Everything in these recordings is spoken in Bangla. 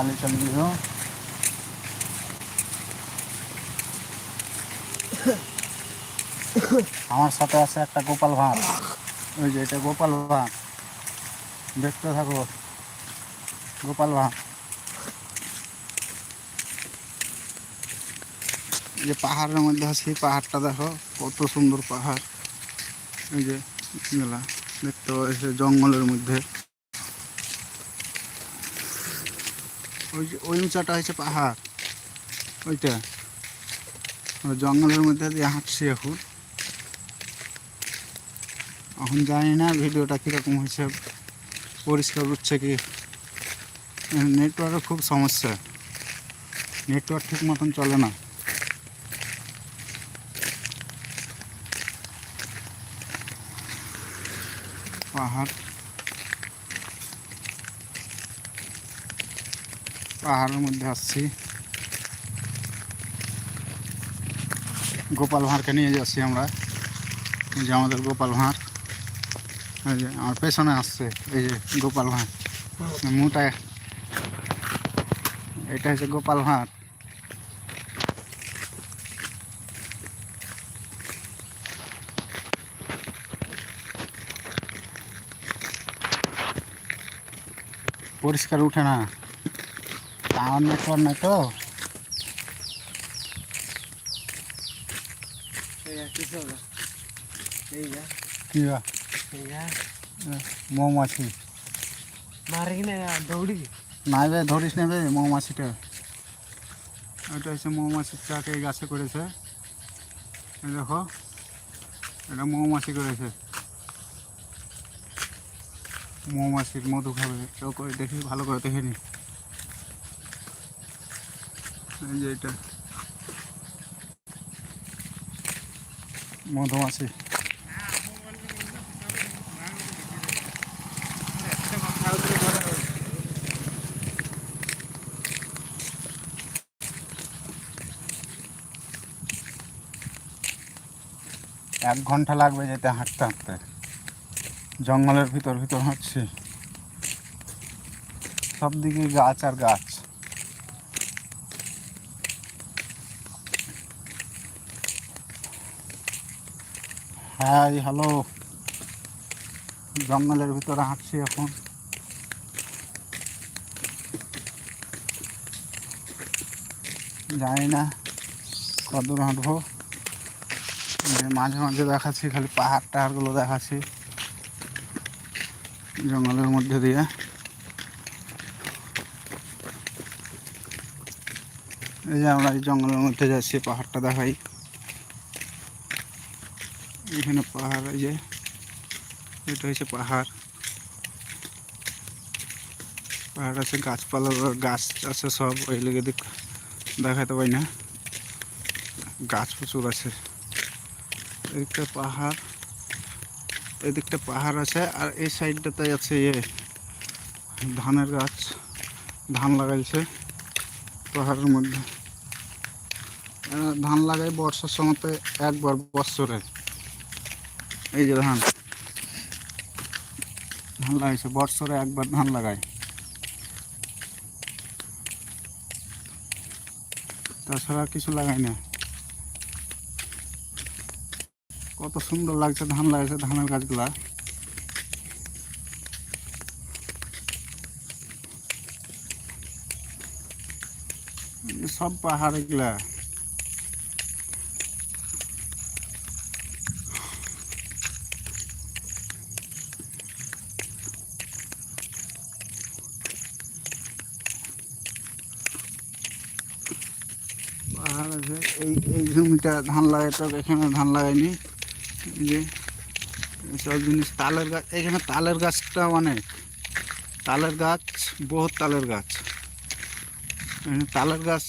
চালিয়ে চালিয়ে দিও আমার সাথে আছে একটা গোপাল ভাঁড় ওই যে এটা গোপাল ভাঁড় দেখতে থাকো গোপাল ভাঁড় যে পাহাড়ের মধ্যে আছি পাহাড়টা দেখো কত সুন্দর পাহাড় এই যে মেলা দেখতে পাচ্ছি জঙ্গলের মধ্যে ওই ওই উঁচাটা হচ্ছে পাহাড়। ওইটা। জঙ্গলের মধ্যে দিয়ে হাঁটছি এখন। এখন জানি না ভিডিওটা কীরকম হয়েছে। পরিষ্কার হচ্ছে কি? নেটওয়ার্কের খুব সমস্যা। নেটওয়ার্ক ঠিক মতন চলে না। পাহাড় পাহাড়ের মধ্যে আসছি গোপাল ভাঁড়কে নিয়ে যাচ্ছি আমরা এই যে আমাদের গোপাল ভাঁড় এই যে আমার পেছনে আসছে এই যে গোপাল ভাঁড় মুটা এটা হচ্ছে গোপাল ভাঁড় পরিষ্কার উঠে না টাওয়ার নেটওয়ার্ক নাই তো। মৌমাছি দৌড়ি নাই বে ধরিস নেবে মৌমাছিটা। এটা হচ্ছে মৌমাছির চাক এই গাছে করেছে। দেখো, এটা মৌমাছি করেছে। মৌমাছির মধু খাবে। কেউ করে দেখি, ভালো করে দেখে নি। মধুমাছি এক ঘণ্টা লাগবে যেতে হাঁটতে হাঁটতে। জঙ্গলের ভিতর ভিতর হাঁটছি। সব দিকে গাছ আর গাছ। Hi hello. জঙ্গলের ভিতরে হাঁটছি এখন। জানি না কতদূর হাঁটবো। মাঝে মাঝে দেখাচ্ছি, খালি পাহাড় টাহাড়গুলো দেখাচ্ছি। জঙ্গলের মধ্যে দিয়ে। এই যে আমরা এই জঙ্গলের মধ্যে যাচ্ছি, পাহাড়টা দেখাই। এখানে পাহাড় এই যে এটা হচ্ছে পাহাড়। পাহাড় আছে গাছপালা গাছ আছে সব ওই লেগে দেখ দেখাতে পাই না। গাছ প্রচুর আছে। এদিকটা পাহাড় এদিকটা পাহাড় আছে আর এই সাইডটাতে আছে ইয়ে ধানের গাছ ধান লাগাইছে পাহাড়ের মধ্যে। আহ, ধান লাগাই বর্ষার সময়তে একবার বছরে। এই যে ধান। ধান লাগাইছে বছরে একবার ধান লাগায়। তাছাড়া কিছু লাগাই না। কত সুন্দর লাগছে ধান লাগছে ধানের গাছগুলা। সব পাহাড় এগুলা পাহাড় আছে এই এই জমিটা ধান লাগাইতে এখানে ধান লাগাইনি। যে সব জিনিস, তালের গাছ, এখানে তালের গাছটা অনেক। তালের গাছ, বহুত তালের গাছ। তালের গাছ,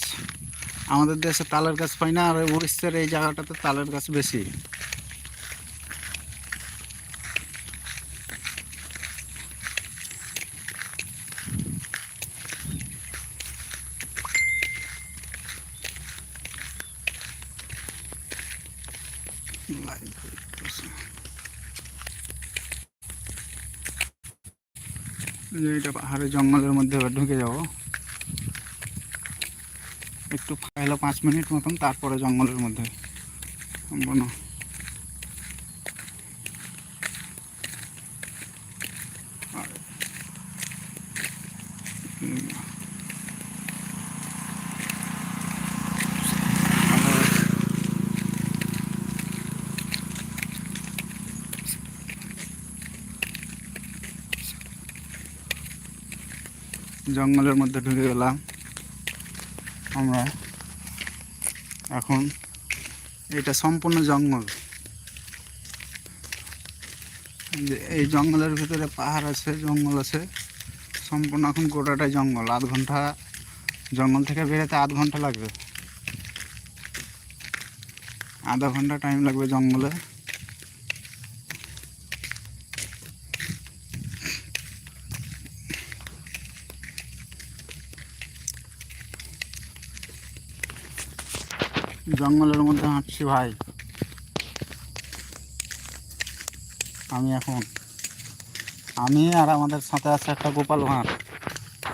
আমাদের দেশে তালের গাছ পাই না, আর উড়িষ্যার এই জায়গাটাতে তালের গাছ বেশি। লাইভ হইতেছে এটা পাহাড়ে জঙ্গলের মধ্যে ঢুকে যাব। একটু ফাইলো পাঁচ মিনিট মতন, তারপরে জঙ্গলের মধ্যে। সম্পূর্ণ। জঙ্গলের মধ্যে ঢুকে গেলাম। আমরা এখন এটা সম্পূর্ণ জঙ্গল। এই জঙ্গলের ভিতরে পাহাড় আছে, জঙ্গল আছে। সম্পূর্ণ এখন গোটাটাই জঙ্গল। আধ ঘণ্টা জঙ্গল থেকে বেরোতে আধ ঘণ্টা লাগবে। আধা ঘণ্টা টাইম লাগবে জঙ্গলে। জঙ্গলের মধ্যে হাঁটছি ভাই। আমি এখন আমি আর আমাদের সাথে আছে একটা গোপাল ভাঁড়।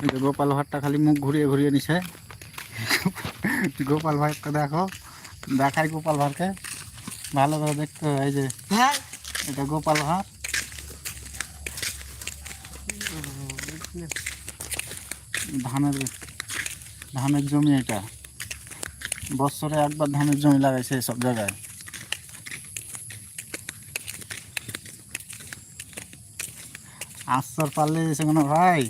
এই যে গোপাল ভাঁড়টা খালি মুখ ঘুরিয়ে ঘুরিয়ে নিছে। গোপাল ভাঁড়কে দেখো দেখাই গোপাল ভাঁড়কে। ভালো করে দেখতে হবে এই যে হ্যাঁ। এটা গোপাল ভাঁড়। ধানের ধানের জমি এটা। বছরে একবার ধানের জমি লাগাইছে সব জায়গায়। আশ্চর পারলে এসে কোনো ভাই?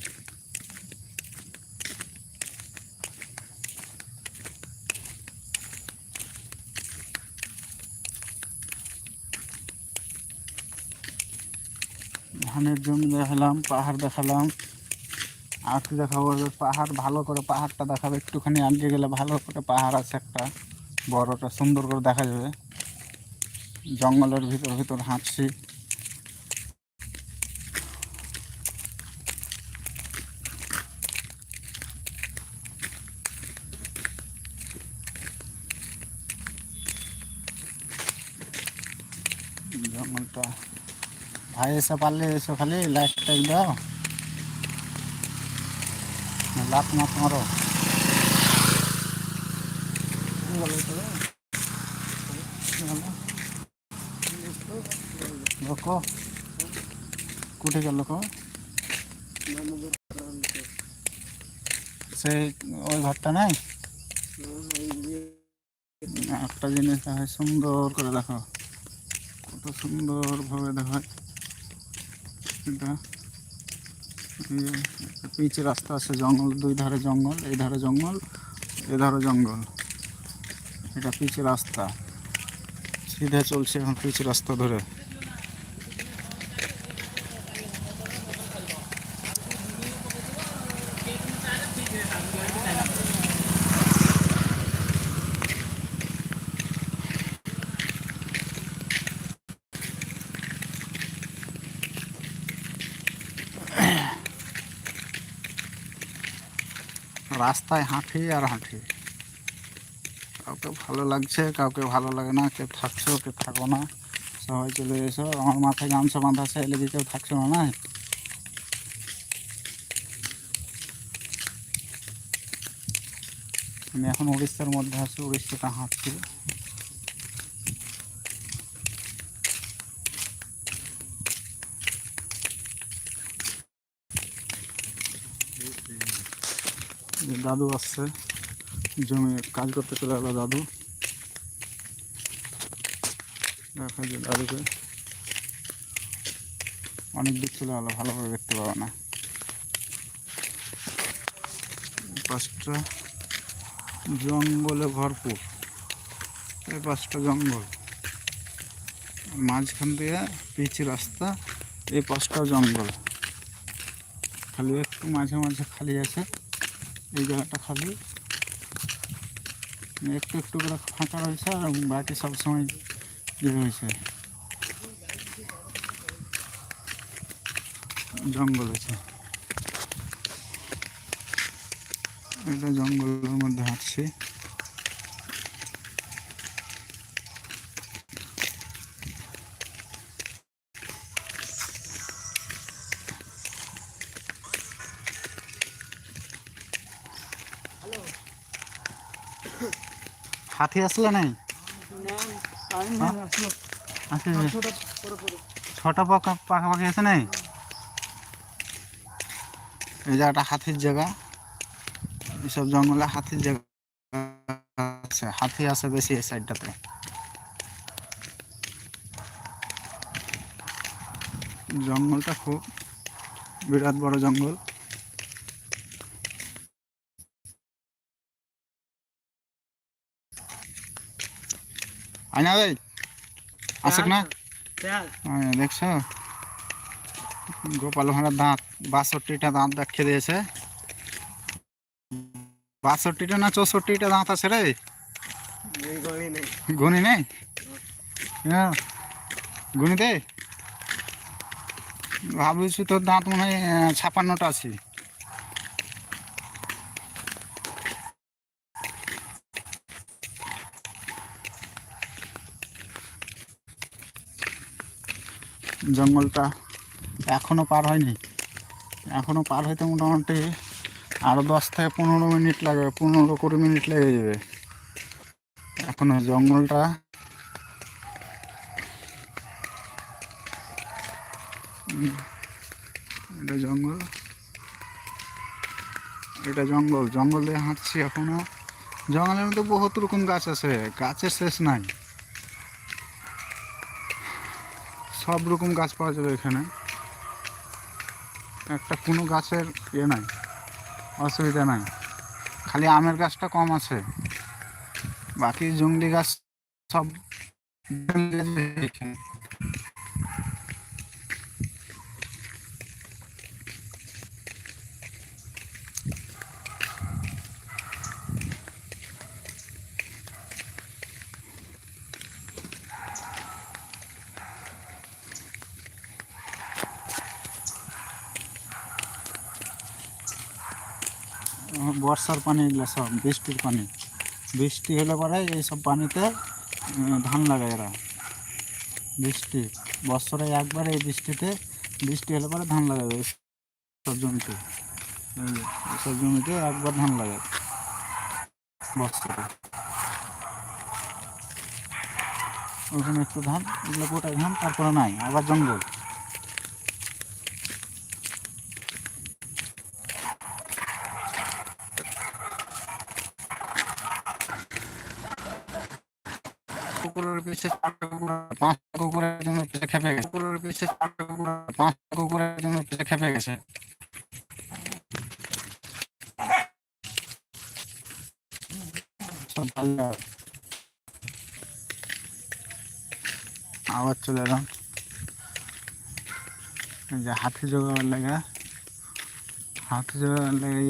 ধানের জমি দেখালাম, পাহাড় দেখালাম। আর কি দেখাবো পাহাড়, ভালো করে পাহাড়টা দেখাবে। একটুখানি আগে গেলে ভালো করে পাহাড় আছে একটা, বড়টা সুন্দর করে দেখা যাবে। জঙ্গলের ভিতর ভিতর হাঁটছি। জঙ্গলটা। ভাই, এসে পারলে এসো খালি লাইট টাইট দাও। লাত মাত মারো? লোক কোথায় গেল লোক। সেই ওই ঘরটা নাই? একটা জিনিস দেখো সুন্দর করে দেখো। কত সুন্দরভাবে দেখায় এটা পিচ রাস্তা আছে জঙ্গল, দুই ধারে জঙ্গল, এই ধারে জঙ্গল, এ ধারে জঙ্গল। এটা পিচ রাস্তা। সিধে চলছে এখন পিচ রাস্তা ধরে। রাস্তায় হাঁটি আর হাঁটি। কাউকে ভালো লাগছে, কাউকে ভালো লাগে না, কেউ থাকছো কেউ থাকো না। সবাই চলে এসো। আমার মাথায় গামছা বাঁধা আছে, এলে কেউ থাকছো না না আমি এখন উড়িষ্যার মধ্যে আছি, উড়িষ্যাটা হাঁটছি। দাদু আসছে। জমি কাজ করতে চলে গেলো দাদু। দেখা যায় দাদুকে। অনেক দিক চলে গেলো ভালো করে দেখতে পাবে না। পাঁচটা জঙ্গলে ভরপুর। এই পাঁচটা জঙ্গল। মাঝখান দিয়ে পিচ রাস্তা, এই পাঁচটা জঙ্গল। খালি একটু মাঝে মাঝে খালি আছে। এই জায়গাটা খালি একটু একটু করে ফাঁকা রয়েছে আর বাকি সবসময় ইয়ে রয়েছে। জঙ্গল আছে। এটা জঙ্গলের মধ্যে হাঁটছি। হাতি আসলে নাই ছটা পাকা পাখাপাখি আছে নাই এই জায়গাটা হাতির জায়গা। এইসব জঙ্গলে হাতির জায়গা আছে। হাতি আছে বেশি এই সাইডটাতে। জঙ্গলটা খুব বিরাট বড় জঙ্গল। আইনা ভাই আসুক না। দেখছ? গোপাল ভাঁড়ার দাঁত বাষট্টিটা দাঁত দেখিয়ে দিয়েছে। বাষট্টিটা না চৌষট্টিটা দাঁত আছে রে? গুনি নেই। গুনি দে। ভাবছি তোর দাঁত মনে হয় ছাপান্নটা আছে। জঙ্গলটা এখনও পার হয়নি। এখনও পার হইতে মোটামুটি আরও দশ থেকে পনেরো মিনিট লাগবে পনেরো কুড়ি মিনিট লেগে যাবে। এখনও জঙ্গলটা এটা জঙ্গল। এটা জঙ্গল জঙ্গল হাঁটছি এখনও। জঙ্গলের মধ্যে বহুত রকম গাছ আছে, গাছের শেষ নাই। সব রকম গাছ পাওয়া যাবে এখানে। একটা কোনো গাছের ইয়ে নাই, অসুবিধা নাই। খালি আমের গাছটা কম আছে। বাকি জঙ্গলি গাছ সব বর্ষার পানি এগুলো সব, বৃষ্টির পানি। বৃষ্টি হলে পরে এইসব পানিতে ধান লাগায় এরা। বৃষ্টি, বছরে একবার এই বৃষ্টিতে, বৃষ্টি হলে পরে ধান লাগাবে সব জমিতে এইসব জমিতে একবার ধান লাগাবে বছরে। ওখানে একটু ধান, এগুলো গোটাই ধান, তারপরে নাই, আবার জঙ্গল। কুকুরের পিছে পাঁচটা কুকুরের জন্য পিছে খেপে গেছে। কুকুরের পিছে পাঁচটা কুকুরের জন্য পিছে খেপে গেছে। আবার চলে এলাম। যে হাতি জোগাড় লেগে। হাতি জোগাড় লেগে